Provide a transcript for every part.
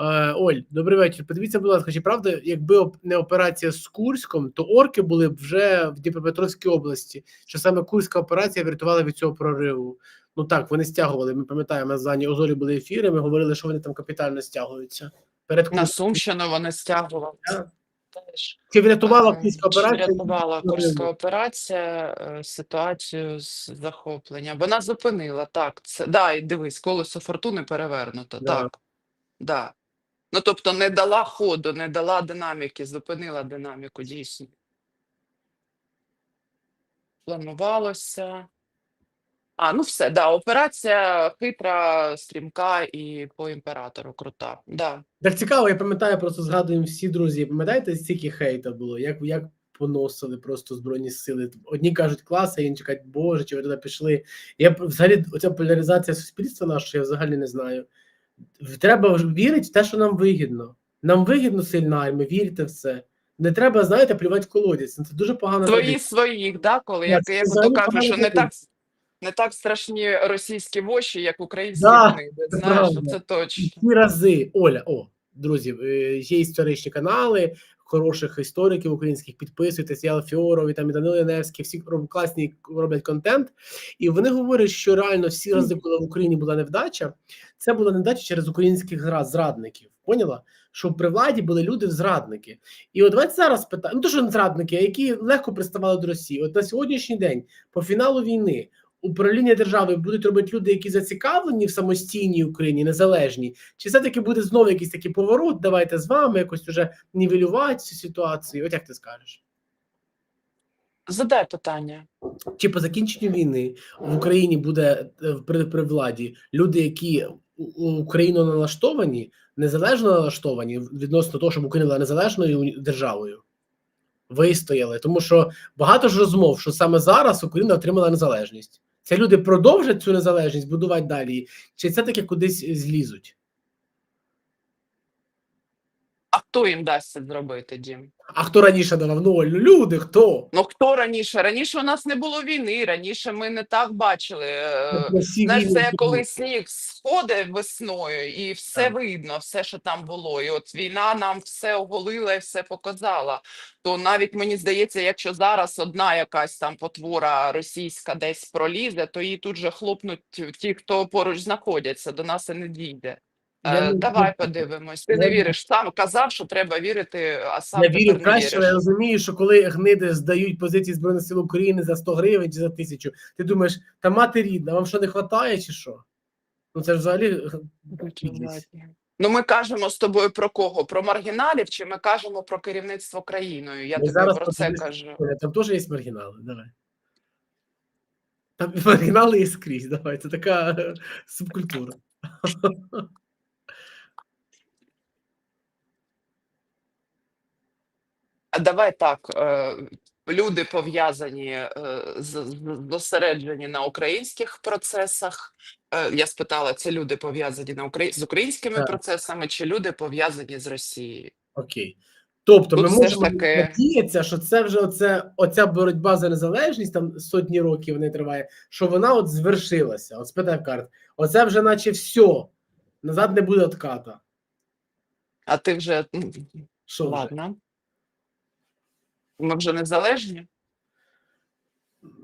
Е, Оль, добрий вечір. Подивіться, будь ласка, чи правда, якби не операція з Курськом, то орки були б вже в Дніпропетровській області. Що саме Курська операція врятувала від цього прориву? Ну так, вони стягували. Ми пам'ятаємо, з Ані Озорі були ефіри. Ми говорили, що вони там капітально стягуються. Перед На Курськом. Сумщину вони стягували. Теж. Чи врятувала Ага. Курська Чи операція? Врятувала Курська операція е, ситуацію з захоплення. Вона зупинила так. Це да, і дивись, колесо фортуни перевернуто. Да. Так. Да. Ну тобто не дала ходу, не дала динаміки, зупинила динаміку дійсно. Планувалося. А, ну все, да, операція хитра, стрімка і по імператору крута. Да. Так цікаво, я пам'ятаю, просто згадуємо всі друзі. Пам'ятаєте, стільки хейта було? Як, як поносили просто збройні сили? Одні кажуть клас, а інші кажуть, боже, чи ви туди пішли. Я взагалі оця поляризація суспільства нашого, я взагалі не знаю. Треба вірити в те, що нам вигідно. Нам вигідно сильна армія, вірте в це. Не треба, знаєте, плювати в колодязь. Це дуже погано. Свої своїх, да, коли я як, я то кажу, що не так, не так страшні російські воші, як українські Да, це Знаєш, це точно. Ці рази, Оля, о, друзі, е, є історичні канали хороших істориків українських. Підписуйтесь, я Фіоров, і там і Данило Яневський, всі роб- класні роблять контент. І вони говорять, що реально всі рази, коли в Україні була невдача, це була невдача через українських зра- зрадників. Поняла? Що при владі були люди зрадники. І от давайте зараз питаємо, ну то що не зрадники, а які легко приставали до Росії. От на сьогоднішній день, по фіналу війни, управління держави будуть робити люди, які зацікавлені в самостійній Україні, незалежній, чи все-таки буде знову якийсь такий поворот? Давайте з вами якось уже нівелювати цю ситуацію. От як ти скажеш? Задай питання. Чи по закінченню війни в Україні буде е, при, при владі люди, які Україну налаштовані, незалежно налаштовані відносно того, щоб Україна була незалежною державою? Вистояли, тому що багато ж розмов, що саме зараз Україна отримала незалежність. Це люди продовжать цю незалежність будувати далі, чи це таки кудись злізуть? А хто їм дасть це зробити, Дім? А хто раніше давав? Ну, люди, хто? Ну хто раніше? Раніше у нас не було війни, раніше ми не так бачили. е, Ну, Знаєш, це коли сніг сходить весною, і все Так. видно, все, що там було. І от війна нам все оголила і все показала. То навіть мені здається, якщо зараз одна якась там потвора російська десь пролізе, то її тут же хлопнуть ті, хто поруч знаходяться, до нас і не дійде. Я Е, не- давай подивимось. Ти не не- віриш. Сам казав, що треба вірити, а сам Я вірю краще, але я розумію, що коли гниди здають позиції Збройних сил України за 100 гривень чи за тисячу, ти думаєш, та мати рідна, вам що не вистачає, чи що? Ну це ж взагалі. Ну, ми кажемо з тобою про кого? Про маргіналів, чи ми кажемо про керівництво країною? Я тобі зараз про це кажу. Там теж є маргінали, давай. Там маргінали є скрізь, давай. Це така е, субкультура. давай так. е, Люди пов'язані е, з зосереджені на українських процесах. Е, Я спитала, це люди пов'язані на Украї... з українськими Так. процесами, чи люди пов'язані з Росією? Окей. Тобто Тут ми можемо таки- надіятися, що це вже оце, оця боротьба за незалежність, там сотні років не триває, що вона от звершилася. От спитай карт. Оце вже наче все. Назад не буде отката. А ти вже Що вже? Ми вже незалежні?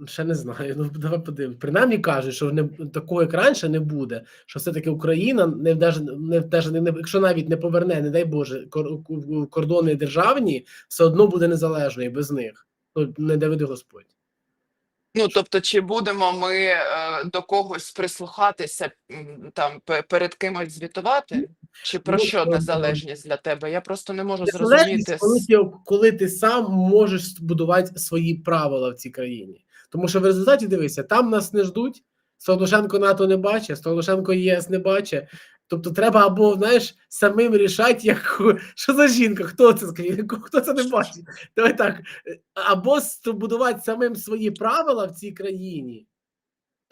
Ще не знаю. Ну давай подивимось. Принаймні кажуть, що не такого як раніше не буде. Що все-таки Україна не даже не не, не якщо навіть не поверне, не дай Боже, кордони державні, все одно буде незалежною без них. Ну не доведи Господь. Ну, тобто, чи будемо ми е, до когось прислухатися, там перед кимось звітувати? Чи про Ну, що незалежність для тебе? Я просто не можу зрозуміти. коли ти, коли ти сам можеш збудувати свої правила в цій країні. Тому що в результаті дивися, там нас не ждуть, Столошенко НАТО не бачить, Столошенко ЄС не бачить. Тобто треба або знаєш самим рішати, як що за жінка, хто це хто це не бачить. Давай так, е, або будувати самим свої правила в цій країні.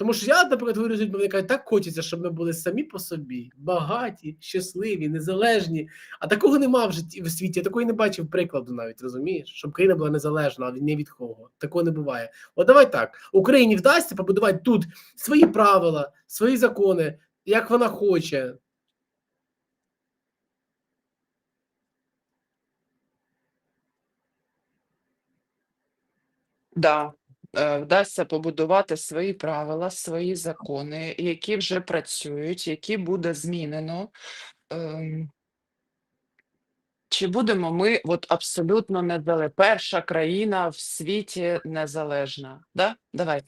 Тому що я, наприклад, говорю з людьми, вони кажуть, так хочеться, щоб ми були самі по собі, багаті, щасливі, незалежні. А такого нема в житті в світі. Я такого не бачив прикладу навіть, розумієш, щоб країна була незалежна, ні від кого. Такого не буває. От давай так. Україні вдасться побудувати тут свої правила, свої закони, як вона хоче. Да вдасться побудувати свої правила, свої закони, які вже працюють, які буде змінено. Ем, Чи будемо ми от абсолютно незалежна, перша країна в світі незалежна? Да? Давай.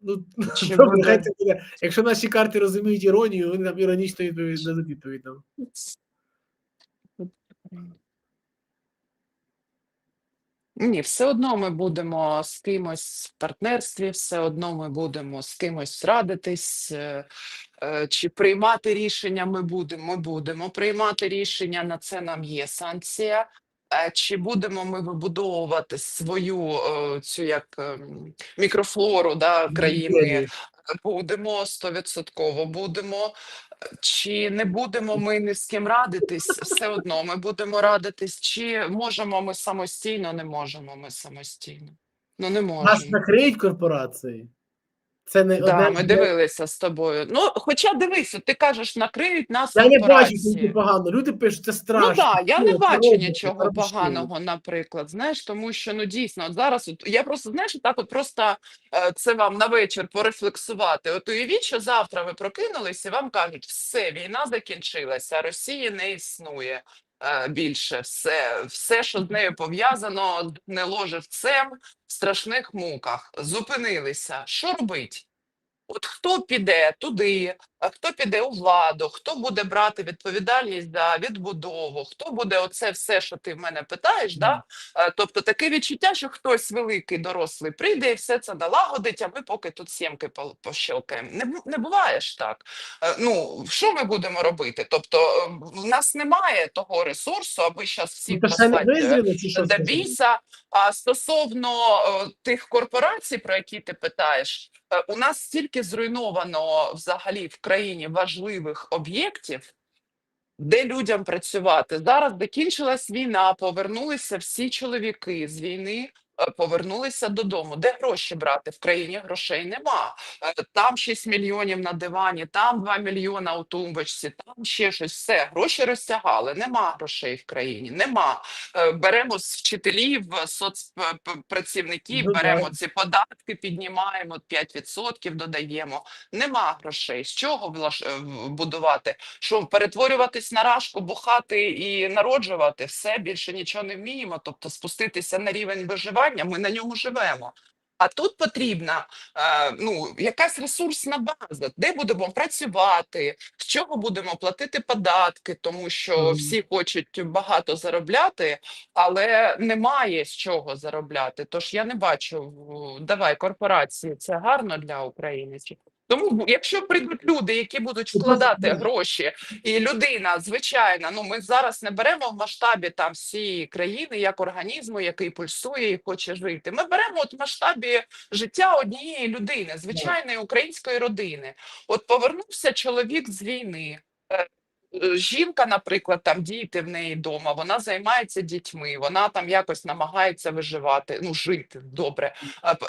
Ну, Чи добре, буде? хай. Якщо наші карти розуміють іронію, вони нам іронічно нам. Ні, все одно ми будемо з кимось в партнерстві, все одно ми будемо з кимось радитись, е, е, чи приймати рішення ми будемо. Ми будемо приймати рішення, на це нам є санкція. Е, Чи будемо ми вибудовувати свою цю як ем, мікрофлору да, країни? Будемо стовідсотково будемо. Чи не будемо ми ні з ким радитись? Все одно ми будемо радитись. Чи можемо ми самостійно? Не можемо ми самостійно. Ну не Нас можемо. накриють корпорації. Це не Да, одне. ми дивилися з тобою. Ну, хоча дивися, ти кажеш, накриють нас Я не бачу тільки погано. Люди пишуть, це страшно. Ну так, я не Це бачу робить, нічого поганого, наприклад. Знаєш, тому що ну дійсно, от зараз от я просто знаєш, так от просто е, це вам на вечір порефлексувати. От уявіть, що завтра ви прокинулись і вам кажуть, все, війна закінчилася, Росії не існує. Е, Більше все, все, що з нею пов'язано, не ложе живцем в страшних муках. Зупинилися. Що робить? От хто піде туди, хто піде у владу, хто буде брати відповідальність за відбудову, хто буде оце все, що ти в мене питаєш, да? Тобто таке відчуття, що хтось великий дорослий прийде і все це налагодить, а ми поки тут сімки по- пощелкаємо. Не, не буває ж так. Е, Ну, що ми будемо робити? Тобто, е, в нас немає того ресурсу, аби зараз що до біса. А стосовно е, тих корпорацій, про які ти питаєш, у нас стільки зруйновано взагалі в країні важливих об'єктів, де людям працювати. Зараз закінчилась війна, повернулися всі чоловіки з війни. Е, Повернулися додому. Де гроші брати? В країні грошей нема. Е, Там 6 мільйонів на дивані, там 2 мільйона у тумбочці, там ще щось. Все, гроші розтягали. Нема грошей в країні. Нема. Е, Беремо з вчителів, соцпрацівників, Ну, беремо ці податки, піднімаємо 5% додаємо. Нема грошей. З чого будувати? Що перетворюватись на рашку, бухати і народжувати? Все більше нічого не вміємо. Тобто спуститися на рівень виживання, ми на ньому живемо. А тут потрібна е, ну, якась ресурсна база, де будемо працювати, з чого будемо платити податки, тому що всі хочуть багато заробляти, але немає з чого заробляти. Тож я не бачу, давай корпорації, це гарно для України. Тому, якщо прийдуть люди, які будуть вкладати гроші, і людина, звичайна, ну ми зараз не беремо в масштабі там всієї країни як організму, який пульсує і хоче жити. Ми беремо от в масштабі життя однієї людини, звичайної української родини. От повернувся чоловік з війни. Е, Жінка, наприклад, там діти в неї вдома, вона займається дітьми, вона там якось намагається виживати, ну жити добре.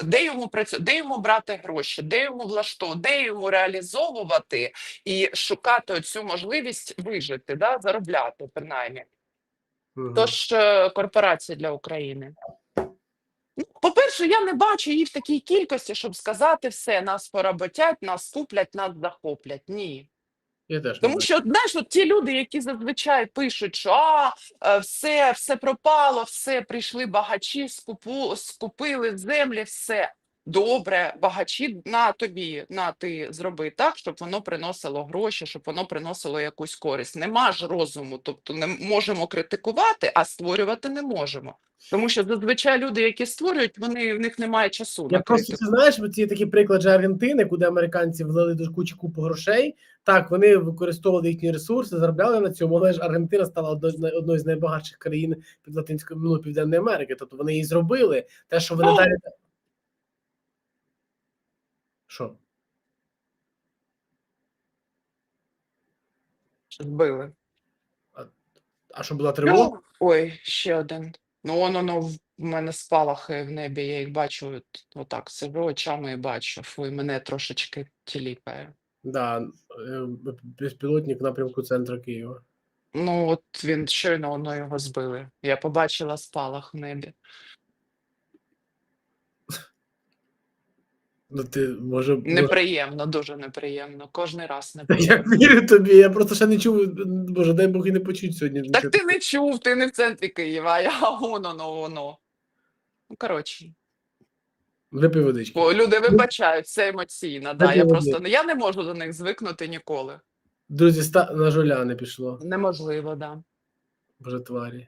Де йому працю... де йому брати гроші, де йому влаштовувати, де йому реалізовувати і шукати цю можливість вижити, да, заробляти принаймні. Тож е, корпорації для України. Ну, По-перше, я не бачу її в такій кількості, щоб сказати все, нас поработять, нас куплять, нас захоплять. Ні. Я теж Тому що, знаєш, от ті люди, які зазвичай пишуть, що а, е, все, все пропало, все, прийшли багачі, скупу, скупили землі, все. Добре, багачі на тобі, на ти зроби так, щоб воно приносило гроші, щоб воно приносило якусь користь. Нема ж розуму, тобто не можемо критикувати, а створювати не можемо. Тому що зазвичай люди, які створюють, вони в них немає часу Я на просто ти знаєш, от є такий приклад же Аргентини, куди американці влили дуже кучу купу грошей. Так, вони використовували їхні ресурси, заробляли на цьому, але ж Аргентина стала одною з найбагатших країн під Латинської ну, Південної Америки. Тобто вони її зробили. Те, що вони О! далі. Що? Збили. А що була тривога? Ну, Ой, ще один. Ну, воно ну, в мене спалахи в небі, я їх бачу, от, отак сижу очами і бачу, фу, і мене трошечки тіліпає. Да, е, безпілотник в напрямку центру Києва. Ну, от він щойно воно його збили. Я побачила спалах в небі. Ну ти може. Неприємно, дуже неприємно. Кожний раз Я вірю тобі, я просто ще не чув, боже, дай Бог і не почуть сьогодні. Так ти не чув, ти не в центрі Києва, а я воно, ну воно. Ну, коротше, Випий водички. бо люди вибачають, це емоційно. Да, я просто розумію. я не можу до них звикнути ніколи. Друзі, ста... на жоля не пішло. Неможливо, да. Боже тварі.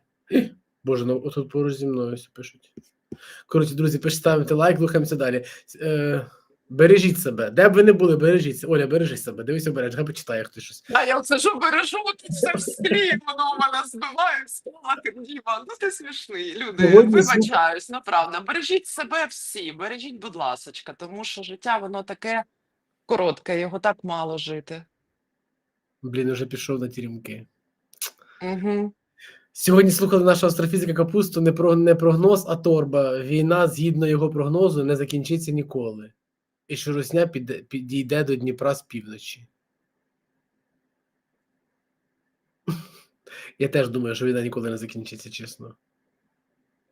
Боже, ну отут поруч зі мною все пишуть. Коротше, друзі, пишіть, ставте лайк, рухаємося далі. Е, бережіть себе. Де б ви не були, бережіть. Оля, бережи себе. Дивись обережно, хай почитає хтось щось. А я оце що бережу, тут все в склі, воно у мене збиває в склад. Діма, ну ти смішний. Люди, Сьогодні вибачаюсь, ну правда. Бережіть себе всі, бережіть, будь ласочка, тому що життя воно таке коротке, його так мало жити. Блін, уже пішов на тірімки. Угу. Сьогодні слухали нашого астрофізика Капусту не про не прогноз, а торба. Війна, згідно його прогнозу, не закінчиться ніколи. І що Русня підійде до Дніпра з півночі. Я теж думаю, що війна ніколи не закінчиться, чесно.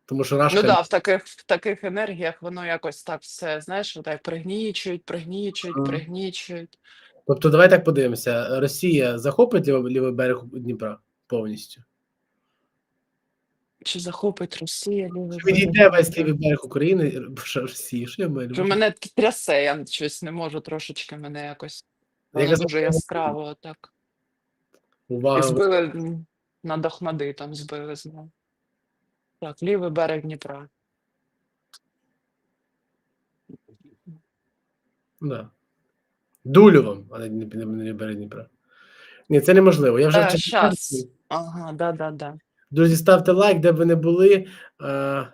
Тому що Рашка Ну да, в таких в таких енергіях воно якось так все, знаєш, так пригнічують, пригнічують, Мгм. пригнічують. Тобто, давай так подивимося: Росія захопить лівий берег Дніпра повністю. Чи захопить Росія лівий Чи Відійде весь лівий берег України, Боже, Росії, що я маю? Що мене трясе, я щось не можу трошечки мене якось. Я дуже що яскраво так. І збили м, над Охмадитом, збили знову. Так, лівий берег Дніпра. Да. Дулю вам, а не, не, не, бере Дніпра. Ні, це неможливо. Я вже Е, щас. Ага, да, да, да. Друзі, ставте лайк, де б ви не були. Е,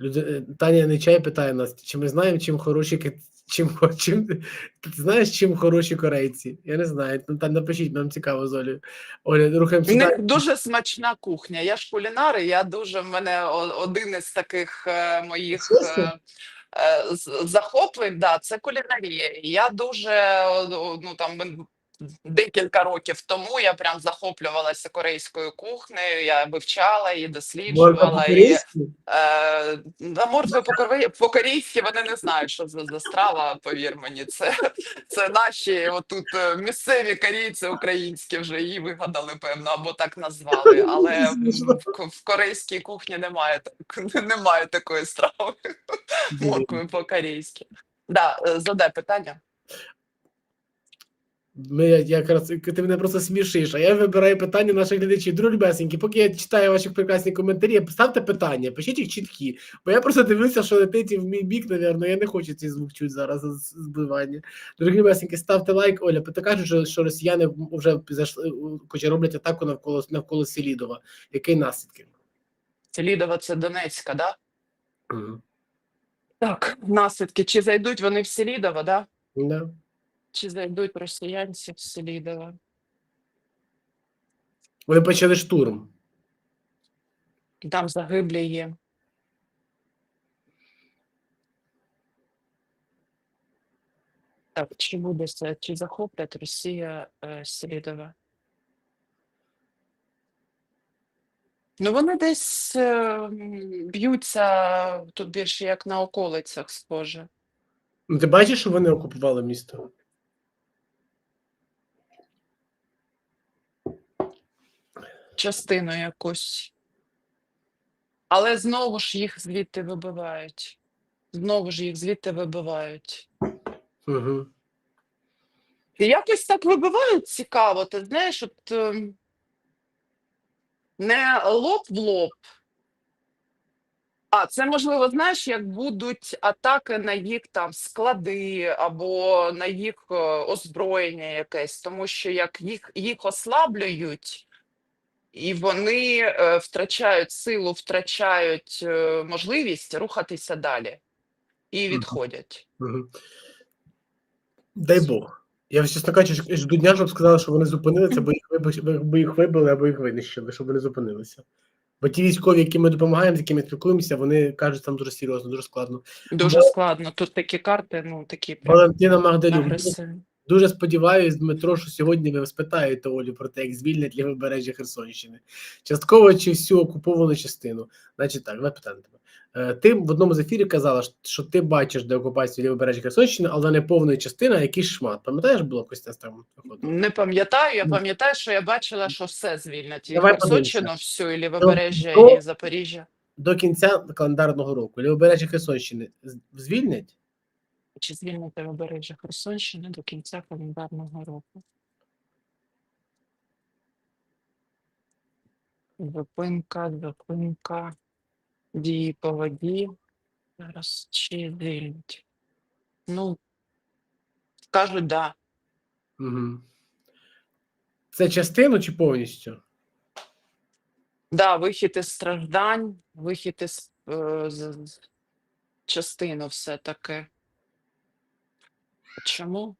люди, е, Таня Нечай питає нас, чи ми знаємо, чим хороші чим, чим, ти знаєш, чим хороші корейці? Я не знаю. Ну, та напишіть, нам цікаво з Олею. Оля, рухаємося У них дуже смачна кухня. Я ж кулінар, і я дуже в мене один із таких е, моїх захоплень, да, це кулінарія. Я дуже ну там декілька років тому я прям захоплювалася корейською кухнею. Я вивчала її, досліджувала і по-корейськи? Е, моркви по-корей- по-корейськи вони не знають, що це за страва, повір мені. Це, це наші отут е, місцеві корейці українські вже її вигадали, певно, або так назвали. Але в, корейській кухні немає, так- немає такої страви. Моркви по-корейськи. Да, е, задай питання. Ми якраз ти мене просто смішиш, а я вибираю питання наших глядачів. Друзі любесенькі, поки я читаю ваші прекрасні коментарі, ставте питання, пишіть їх чіткі. Бо я просто дивлюся, що летить в мій бік, навірно, я не хочу цей звук чути зараз збивання. Дорогі любесенькі, ставте лайк. Оля, ти кажуть, що, що росіяни вже зайшли, хоча роблять атаку навколо навколо Селідова. Які наслідки? Селідова це Донецька, да? Мгм. Так, наслідки. Чи зайдуть вони в Селідово, да? Да. Чи зайдуть росіянці в Селідово? Вони почали штурм. Там загиблі є. Так, чи буде це? Чи захоплять Росія е, Селідове? Ну, вони десь е, б'ються тут більше як на околицях, схоже. Ну, ти бачиш, що вони окупували місто? Частину якусь. Але знову ж їх звідти вибивають. Знову ж їх звідти вибивають. Угу. І якось так вибивають цікаво, ти знаєш, от ем, не лоб в лоб. А це можливо, знаєш, як будуть атаки на їх там склади або на їх е, озброєння якесь, тому що як їх, їх ослаблюють, і вони е, втрачають силу, втрачають е, можливість рухатися далі і відходять. Дай Бог. Я, чесно кажучи, жду дня, щоб сказали, що вони зупинилися, бо їх, вибач- бо їх вибили або їх винищили, щоб вони зупинилися. Бо ті військові, які ми допомагаємо, з якими спілкуємося, вони кажуть, там дуже серйозно, дуже складно. Дуже Бо- складно. Тут такі карти, ну такі Валентина Магдалюк. Дуже сподіваюся, Дмитро, що сьогодні ви спитаєте Олю про те, як звільнять лівобережжя Херсонщини. Частково чи всю окуповану частину. Значить так, питання тебе. Е, Ти в одному з ефірів казала, що ти бачиш деокупацію лівобережжя Херсонщини, але не повної частини, а якийсь шмат. Пам'ятаєш, було Костя там? Не пам'ятаю. Я Ну. пам'ятаю, що я бачила, що все звільнять. І Херсонщину, всю, і Лівобережжя, До- і Запоріжжя. До кінця календарного року лівобережжя Херсонщини звільнять? Чи звільнять Лівобережжя Херсонщини до кінця календарного року? Зупинка, зупинка, дії по воді. Зараз чи звільнять? Ну, скажуть, да. Угу. Це частину чи повністю? Да, вихід із страждань, вихід із е, з- з- частину все таки. Чому?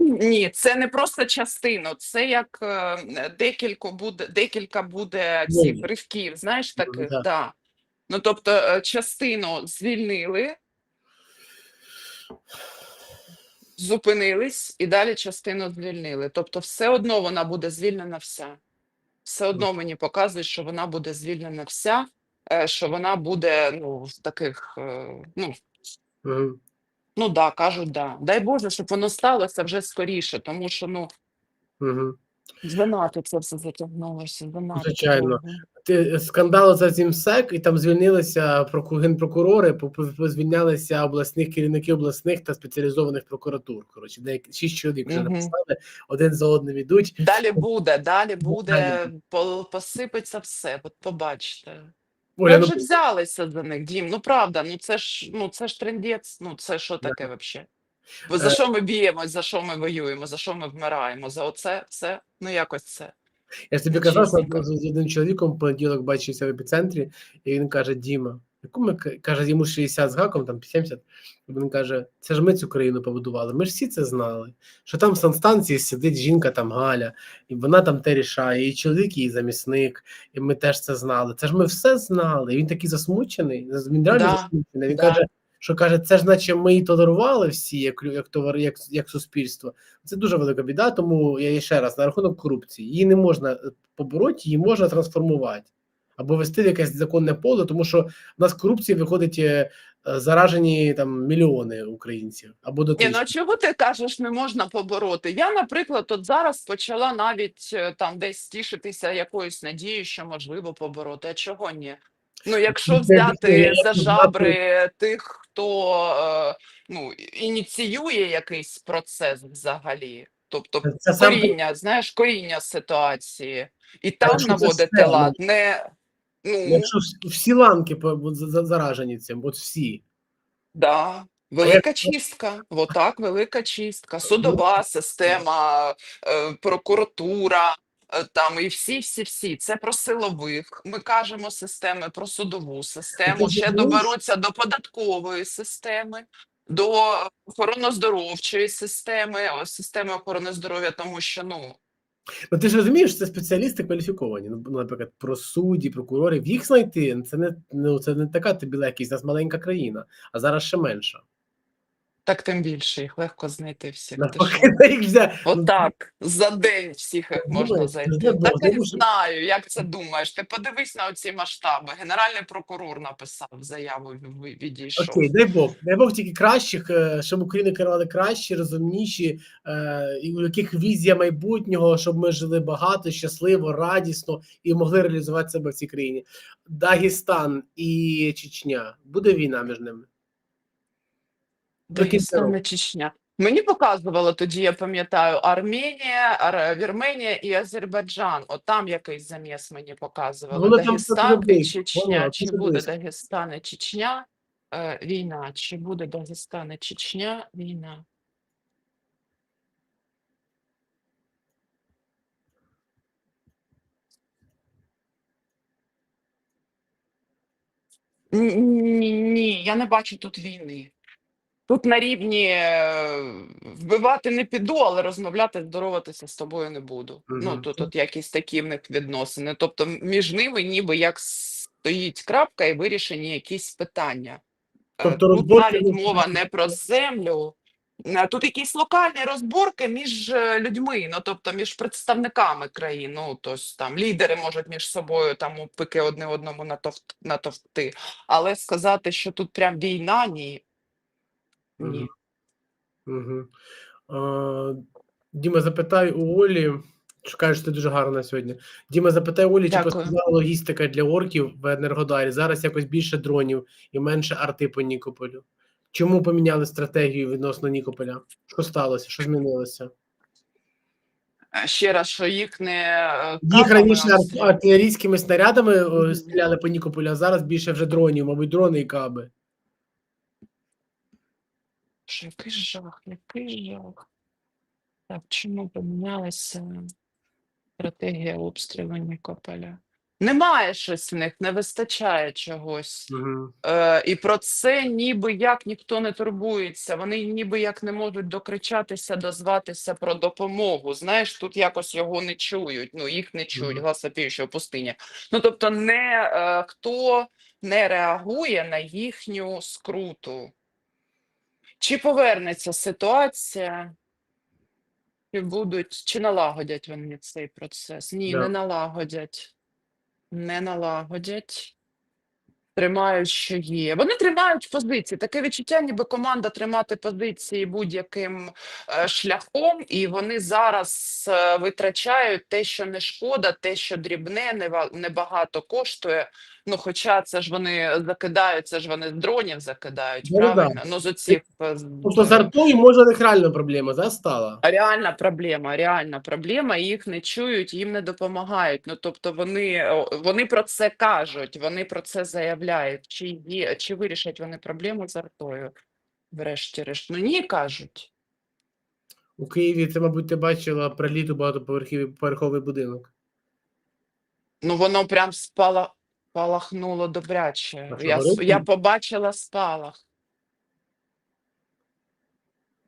Ні, це не просто частину, це як е, декілька буде, декілька буде цих Ні. ривків, знаєш, таких, да. да. Ну, тобто, е, частину звільнили, зупинились і далі частину звільнили. Тобто, все одно вона буде звільнена вся. Все одно мені показують, що вона буде звільнена вся, е, що вона буде ну, в таких, е, ну, Угу. ну да, кажуть, да. Дай Боже, щоб воно сталося вже скоріше, тому що ну Угу. занадто це все затягнулося. Занадто Звичайно. довго. Ти скандал за МСЕК, і там звільнилися проку- генпрокурори, звільнялися обласних керівники обласних та спеціалізованих прокуратур. Коротше, деякі шість чоловік вже написали, один за одним ідуть. Далі буде, далі буде, Далі. посипеться все. От побачите. Ми ну, вже взялися за них, Дім. Ну правда, ну це ж ну це ж трендець. Ну це що таке взагалі? Бо за Е. що ми б'ємось, за що ми воюємо, за що ми вмираємо? За оце все? Ну якось це. Я ж тобі казав, що чесненько. з з одним чоловіком в понеділок бачився в епіцентрі, і він каже: Діма, яку ми каже, йому 60 з гаком, там 70. І Він каже: це ж ми цю країну побудували. Ми ж всі це знали. Що там в санстанції сидить жінка, там Галя, і вона там те рішає, і чоловік її замісник, і ми теж це знали. Це ж ми все знали. І він такий засмучений. Він реально Да, засмучений. Він да. каже, що каже, це ж наче ми і толерували всі, як, як товар, як, як суспільство. Це дуже велика біда. Тому я ще раз на рахунок корупції. Її не можна е, побороти, її можна трансформувати або вести в якесь законне поле, тому що в нас корупції виходить е, е, заражені там мільйони українців або до Ні, ну чого ти кажеш, не можна побороти? Я, наприклад, от зараз почала навіть там десь тішитися якоюсь надією, що можливо побороти. А чого ні? Ну, якщо взяти за жабри тих, хто е, ну, ініціює якийсь процес взагалі, тобто Це сам коріння, знаєш, коріння ситуації, і там наводити все, лад, не ну. якщо всі ланки за- за- заражені цим, от всі. Да. Велика чистка, отак, велика чистка, судова система, е, прокуратура, е, там і всі, всі, всі. Це про силових. Ми кажемо системи про судову систему. Ще доберуться до податкової системи, до охоронно-здоровчої системи, о, системи охорони здоров'я, тому що ну Ну ти ж розумієш, це спеціалісти кваліфіковані. Ну, наприклад, про судді, прокурорів. Їх знайти це не ну це не така тобі легкість, у нас маленька країна, а зараз ще менша. Так тим більше їх легко знайти всіх. Отак, за день всіх їх можна це Так не знаю, як це думаєш. Ти подивись на оці масштаби. Генеральний прокурор написав заяву, відійшов. Окей, дай Бог, дай Бог тільки кращих, е, щоб Україну керували кращі, розумніші, е, і у яких візія майбутнього, щоб ми жили багато, щасливо, радісно і могли реалізувати себе в цій країні. Дагестан і Чечня. Буде війна між ними. Дагестан Чечня. Мені показувало тоді, я пам'ятаю, Арменія, Ар- Вірменія і Азербайджан. От там якийсь заміс мені показували. Воно Дагестан і Чечня. воно Чи буде близько. Дагестан і Чечня? Е, війна. Чи буде Дагестан і Чечня? Війна. Ні, ні, я не бачу тут війни. Тут на рівні е, вбивати не піду, але розмовляти, здороватися з тобою не буду. Ну тут, тут якісь такі в них відносини. Тобто між ними ніби як стоїть крапка і вирішені якісь питання. Е, Тобто Тут навіть мова не про землю. е, Тут якісь локальні розборки між людьми, ну тобто між представниками країн. Ну тобто там лідери можуть між собою там пики одне одному натовт- натовпти. Але сказати, що тут прям війна, ні. Ні. Угу. А, Діма, запитай у Олі. Що кажеш, ти дуже гарна сьогодні. Діма, запитай Олі, чи постійна логістика для орків в Енергодарі. Зараз якось більше дронів і менше арти по Нікополю. Чому поміняли стратегію відносно Нікополя? Що сталося? Що змінилося? Ще раз, що їх не е, Їх раніше артилерійськими снарядами стріляли по Нікополю, а зараз більше вже дронів, мабуть, дрони і каби. Що який жах, який жах. Так, чому помінялася стратегія обстрілу Нікополя? Немає щось в них, не вистачає чогось. Угу. Е, і про це ніби як ніхто не турбується. Вони ніби як не можуть докричатися, дозватися про допомогу. Знаєш, тут якось його не чують. Ну їх не чують, Мгм. гласопівчого пустиня. Ну тобто, не е, хто не реагує на їхню скруту. Чи повернеться ситуація? Чи будуть, чи налагодять вони цей процес? Ні, Да. не налагодять. Не налагодять. Тримають, що є. Вони тримають позиції. Таке відчуття, ніби команда тримати позиції будь-яким е, шляхом, і вони зараз е, витрачають те, що не шкода, те, що дрібне, небагато коштує. Ну, хоча це ж вони закидають, це ж вони з дронів закидають, Ну, да. Ну, з оцих е, Тобто з артою може них реальна проблема, да, стала? Реальна проблема, реальна проблема, їх не чують, їм не допомагають. Ну тобто вони, вони про це кажуть, вони про це заявляють. Чи є, чи вирішать вони проблему з артою? Врешті-решт, ну ні, кажуть. У Києві це, мабуть, ти бачила приліт у багатоповерховий будинок. Ну воно прям спала, спалахнуло добряче. А що, Я, горить я побачила спалах.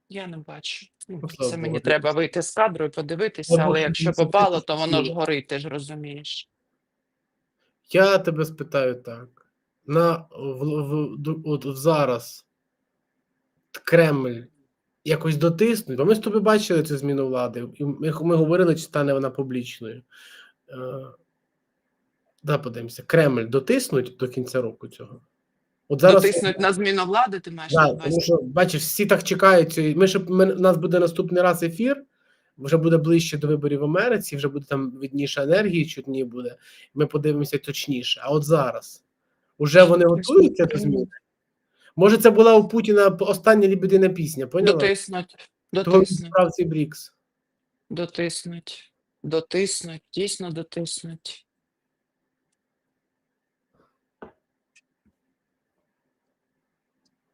Я не бачу. Ну, слава Це мені Богу. треба вийти з кадру і подивитися, але якщо попало, то воно ж горить, ти ж розумієш. Я тебе спитаю так: на в, в, ду- от зараз Кремль якось дотиснуть, бо ми з тобою бачили цю зміну влади, і ми, ми говорили, чи стане вона публічною. Е, да, подивимося, Кремль дотиснуть до кінця року цього. От зараз Дотиснуть на зміну влади, ти маєш Да, тому що бачиш, всі так чекають. Ми щоб ми, у нас буде наступний раз ефір. Вже буде ближче до виборів в Америці, вже буде там видніше енергії, чутні буде. Ми подивимося точніше. А от зараз уже вони готуються до зміни. Може, це була у Путіна остання лібедина пісня, поняла? Дотиснуть, дотиснуть, справці Брікс. дотиснуть, дотиснуть, дійсно дотиснуть.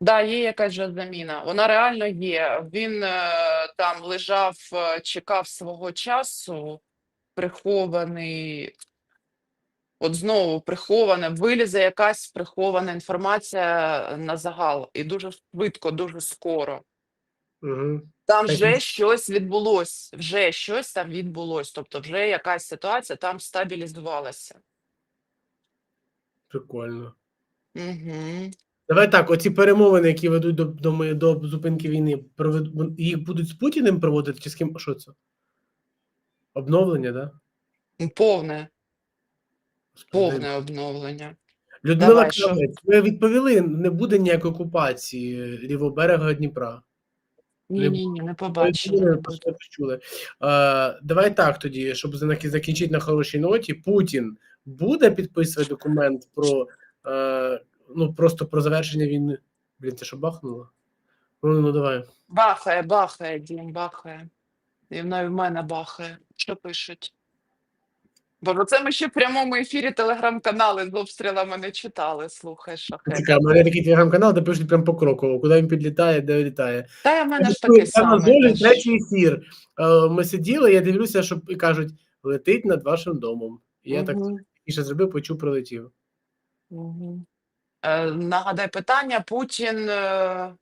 Да, є якась же заміна. Вона реально є. Він е, там лежав, е, чекав свого часу, прихований. От знову прихована, вилізе якась прихована інформація на загал, і дуже швидко, дуже скоро. Угу. Там Так, вже щось відбулось, вже щось там відбулось. Тобто, вже якась ситуація там стабілізувалася. Прикольно. Угу. Давай так: оці перемовини, які ведуть до, до, до зупинки війни, їх будуть з Путіним проводити чи з ким? Що це? Обновлення, так? Да? Повне, повне обновлення. Людмила Давай. Кравець, ви відповіли, не буде ніякої окупації лівоберега Дніпра. Ні, ні, ні, не побачили. давай так тоді, щоб закінчити на хорошій ноті. Путін буде підписувати документ про е, ну просто про завершення війни. Блін, це що бахнуло? Ну, ну давай. Бахає, бахає, Дім, бахає. І в мене бахає. Що пишуть? Бо це ми ще в прямому ефірі телеграм-канали з обстрілами не читали. Слухай, шахет. Цікаво, у мене такий телеграм-канал, де пишуть прям покроково, куди він підлітає, де літає. Та й в мене ж таке саме. теж. третій ефір. Е, ми сиділи, я дивлюся, що і кажуть, летить над вашим домом. І я так Мгм. тихіше зробив, почув, прилетів. Мгм. Е, нагадай питання: Путін. е,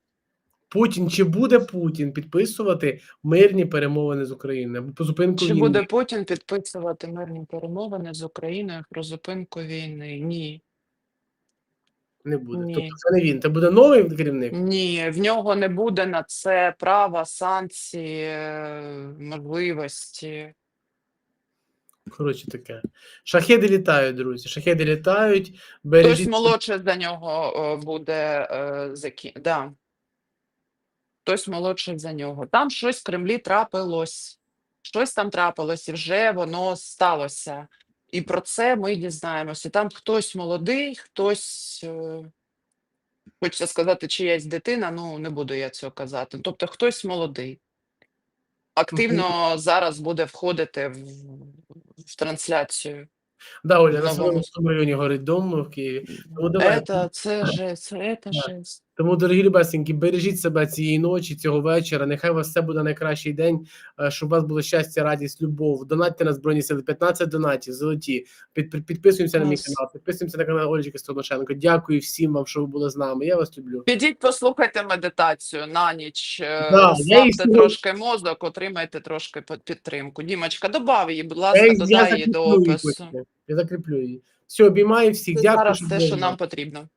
Путін чи буде Путін підписувати мирні перемовини з Україною по зупинку Чи війни? буде Путін підписувати мирні перемовини з Україною про зупинку війни? Ні. Не буде. Ні. Тобто це не він. Це буде новий керівник. Ні, в нього не буде на це права, санкції, е, можливості. Коротше таке. Шахеди літають, друзі. Шахеди літають. Хтось молодше за нього буде е, закі... да. Хтось молодший за нього. Там щось в Кремлі трапилось. Щось там трапилось, і вже воно сталося. І про це ми дізнаємося. Там хтось молодий, хтось. е, Хочеться сказати, чиясь дитина, ну не буду я цього казати. Тобто хтось молодий. Активно зараз буде входити в, в трансляцію. Да, Оля, на Новому. своєму районі горить дом в Києві. Ну, давай. Это, це жесть, це жесть. Тому, дорогі любесенькі, бережіть себе цієї ночі, цього вечора. Нехай у вас все буде найкращий день, е, щоб у вас було щастя, радість, любов. Донатьте на Збройні Сили, 15 донатів, золоті. Під, під- підписуємося на мій канал, підписуємося на канал Ольги Столошенко. Дякую всім вам, що ви були з нами. Я вас люблю. Підіть, послухайте медитацію на ніч, е, Да, розслабте трошки мозок, отримайте трошки підтримку. Дімочка, добав її, будь ласка, Я, я додай її до її. опису. Я закріплю її. Все, обіймаю всіх. Дякую. зараз те, що нам потрібно.